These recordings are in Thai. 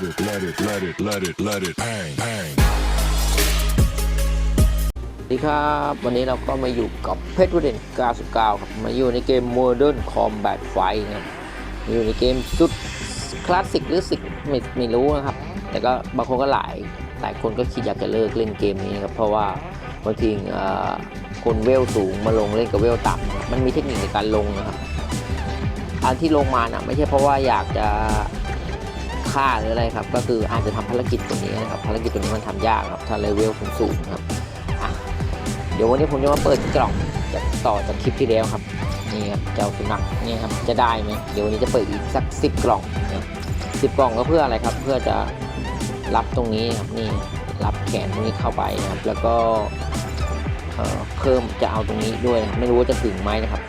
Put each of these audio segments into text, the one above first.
let it, let it, let it, let it, let it bang, bang. สวัสดีครับ วันนี้เราก็มาอยู่กับเพชรวเด่น99 ครับ มาอยู่ในเกม Modern Combat Fight นะครับอยู่ในเกมสุดคลาสสิกหรือสิกไม่ไม่รู้นะครับ แต่ก็บางคนก็หลายหลายคนก็คิดอยากจะเลิกเล่นเกมนี้นะครับ เพราะว่าบางทีคนเวลสูงมาลงเล่นกับเวลต่ำมันมีเทคนิคในการลงนะครับอันที่ลงมาน่ะไม่ใช่เพราะว่าอยากจะ ฆ่าหรืออะไรครับ ก็คืออาจจะทำภารกิจตัวนี้นะครับภารกิจตัวนี้มันทำยากครับถ้าเลเวลสูงครับเดี๋ยววันนี้ผมจะมาเปิดกล่องจากต่อจากคลิปที่แล้วครับนี่ครับเจ้าสุนัขนี่ครับจะได้ไหมเดี๋ยววันนี้จะเปิดอีกสักสิบกล่องนะสิบกล่องก็เพื่ออะไรครับ เพื่อจะรับตรงนี้ครับนี่รับแขนตรงนี้เข้าไปนะครับ แล้วก็เพิ่มจะเอาตรงนี้ด้วยนะครับไม่รู้ว่าจะถึงไหมนะครับ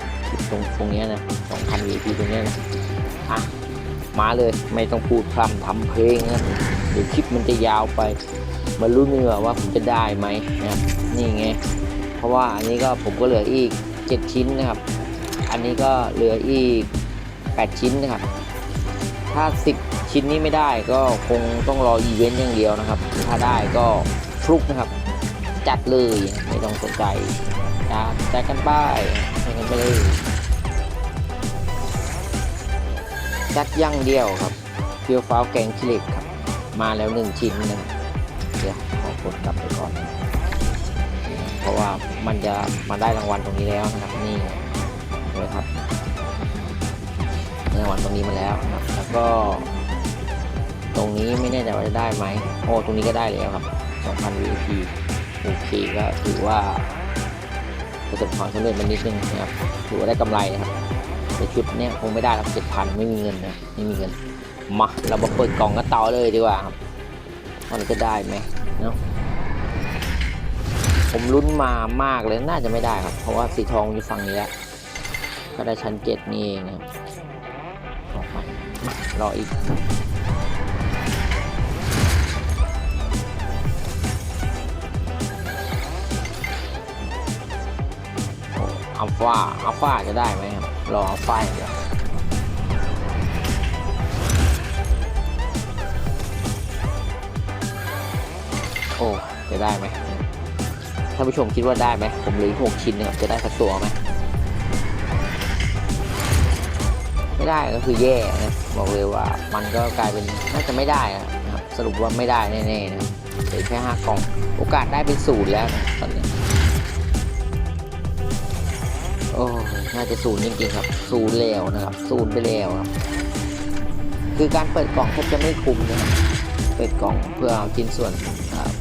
ตรงตรงนี้นะ2,000 VIP ตรงนี้นะอะ มาเลย ไม่ต้องพูดพร่ำทำเพลงนะเดี๋ยวคลิปมันจะยาวไปมาลุ้นเนื้อว่าผมจะได้ไหมนะนี่ไงเพราะว่าอันนี้ก็ผมก็เหลืออีก 7 ชิ้นนะครับ อันนี้ก็เหลืออีก 8 ชิ้นนะครับถ้า 10 ชิ้นนี้ไม่ได้ก็คงต้องรออีเวนต์อย่างเดียวนะครับ ถ้าได้ก็ฟลุกนะครับ จัดเลยไม่ต้องสนใจจัดแจกกันไปให้กันไปเลย จัดย่างเดียวครับเฟียวฟ้าวแกงขี้เหล็กครับ มาแล้วหนึ่งชิ้นนะเดี๋ยวขอกดกลับไปก่อน เพราะว่ามันจะมาได้รางวัลตรงนี้แล้วนะครับนี่เลยครับรางวัลตรงนี้มาแล้วนะครับแล้วก็ ตรงนี้ไม่แน่ใจว่าจะได้ไหมโอ้ตรงนี้ก็ได้แล้วครับ2,000 VIP โอเคก็ถือว่าประสบความสำเร็จมานิดนึงนะครับถือว่าได้กำไรนะครับ ชุดเนี้ยคงไม่ได้ครับเจ็ดพันไม่มีเงินนะไม่มีเงินมาเรามาเปิดกล่องกันต่อเลยดีกว่าครับว่าเราจะได้ไหมเนาะผมลุ้นมามากเลยน่าจะไม่ได้ครับ เพราะว่าสีทองอยู่ฝั่งนี้แล้วก็ได้ชั้นเจ็ดนี่เองนะครับออกมารออีกอ้อัลฟาอัลฟาจะได้ไหมครับ รออัลฟอย่างเดียวโอ้จะได้ไหมท่านผู้ชมคิดว่าได้ไหมผมเหลือหกชิ้นนะครับจะได้สักตัวไหมไม่ได้ก็คือแย่นะบอกเลยว่ามันก็กลายเป็นน่าจะไม่ได้นะครับสรุปว่าไม่ได้แน่ๆนะเหลือแค่ห้ากล่อง โอกาสได้เป็นศูนย์แล้วนะตอนนี้ โอ้น่าจะศูนย์จริงๆครับศูนย์แล้วนะครับศูนย์ไปแล้วครับ คือการเปิดกล่องแทบจะไม่คุ้มนะครับเปิดกล่องเพื่อเอาชิ้นส่วน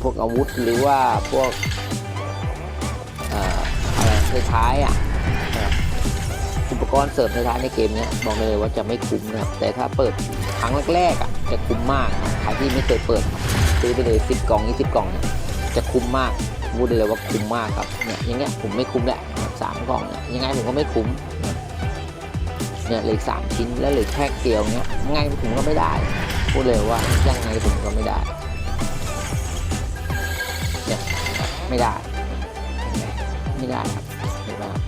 พวกอาวุธหรือว่าพวกอะไรท้ายอะอุปกรณ์เสริมท้ายในเกมเนี้ยบอกเลยว่าจะไม่คุ้มนะครับแต่ถ้าเปิดครั้งแรกๆอะจะคุ้มมากใครที่ไม่เคยเปิดซื้อไปเลยสิบกล่องยี่สิบกล่องเนี่ย จะคุ้มมากพูดได้เลยว่าคุ้มมากครับเนี่ยอย่างเงี้ยผมไม่คุ้มแหละสามกล่องเนี่ยยังไงผมก็ไม่คุ้มเนี่ยเหลือสามชิ้นแล้วเหลือแค่เกลียวเนี้ยยังไงผมก็ไม่ได้ พูดเลยว่ายังไงผมก็ไม่ได้เนี่ยไม่ได้ไม่ได้ครับเห็นไหมครับ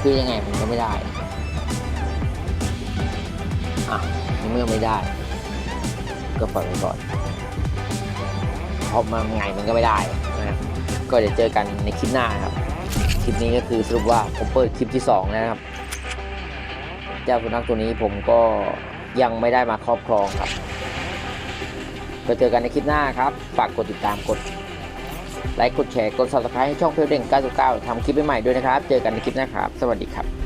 คือยังไงผมก็ไม่ได้อะเมื่อไม่ได้ ก็ปล่อยไปก่อน เพราะมันไงมันก็ไม่ได้นะครับก็เดี๋ยวเจอกันในคลิปหน้าครับ คลิปนี้ก็คือสรุปว่าผมเปิดคลิปที่สองนะครับ เจ้าสุนัขตัวนี้ผมก็ยังไม่ได้มาครอบครองครับก็เจอกันในคลิปหน้าครับ ฝากกดติดตามกดไลค์กดแชร์กด subscribe ให้ช่องเพลเด้ง99ทำคลิปใหม่ๆด้วยนะครับ เจอกันในคลิปหน้าครับ สวัสดีครับ